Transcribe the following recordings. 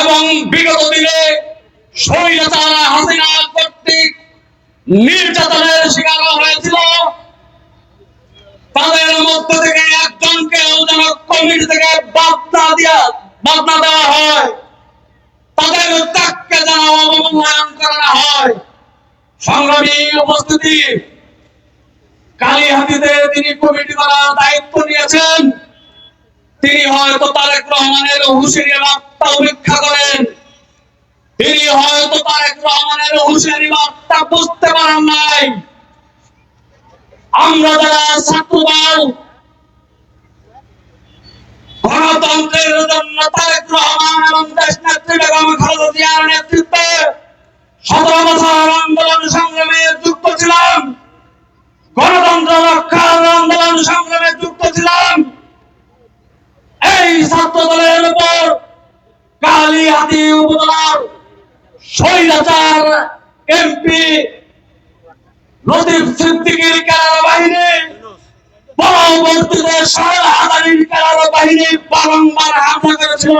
এবং বিগত দিনে হাসিনা কর্তৃক নির্যাতনের শিকার হয়েছিল। তাদের মধ্য থেকে একজনকে যেন কমিটি থেকে বার্তা দিয়া, বার্তা দেওয়া হয়। তাদের ত্যাগকে যেন অবমূল্যায়ন করানো হয়। সংগ্রামী উপস্থিতি, কালীহাতিতে তিনি কমিটি করার দায়িত্ব নিয়েছেন। হয়তো তারেক রহমানের হুঁশিয়ারি বার্তা উপেক্ষা করেন। তিনি হয়তো তারেক রহমানের বুঝতে পারেন নাই। আমরা যারা ছাত্রদল, গণতন্ত্রের জন্য তারেক রহমান এবং দেশ নেত্রী বেগম খালেদা জিয়ার নেতৃত্বে কালীহাতি উপজেলার স্বৈরাচার এমপি লতিফ সিদ্দিকীর কারার বাহিনী, পরবর্তীতে সাহেব হাজারির কারার বাহিনী বারংবার হামলা করেছিল।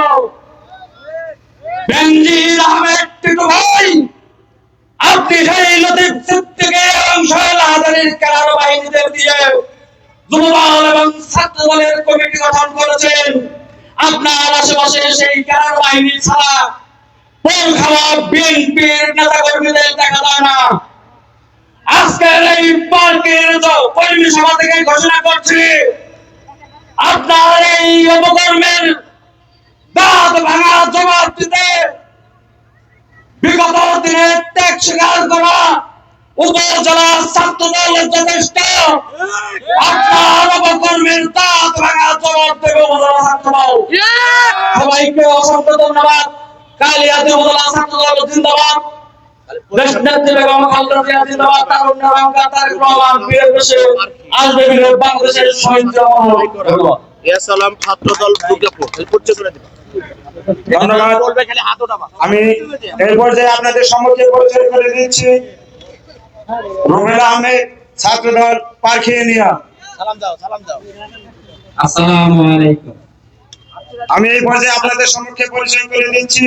বেনজির আহমেদ টিটু ভাই, আপনি সেই লতিফ সিদ্দিকী এবং সাহেব হাজারির কারার বাহিনীদের দিয়ে যুবদল এবং ছাত্র দলের কমিটি গঠন করেছেন। আপনার আশেপাশে সেই কারার বাহিনী ছাড়া পোল খাওয়া বিএনপির নেতা কর্মীদের দেখা যায় না। আজকের এই পার্টির কর্মী সভা থেকে ঘোষণা করছি, আপনার এই অপকর্মের দাঁত ভাঙা জবাব দিতে বিগত দিনে ত্যাগ স্বীকার করা দল যথেষ্ট আপনার দাঁত ভাঙা জবাব দেবে উপজেলা সবাইকে অসংখ্য ধন্যবাদ। উপজেলা জিন্দাবাদ। বাংলাদেশের ধন্যবাদ। আমি এই পর্যায়ে আপনাদের সম্মুখে পরিচয় করে দিচ্ছি রুমেল আহমেদ ছাত্রদল পারখিয়া সালাম দাও সালাম দাও। আসসালামু আলাইকুম। আমি এই পর্যায়ে আপনাদের সম্মুখে পরিচয় করে দিচ্ছি।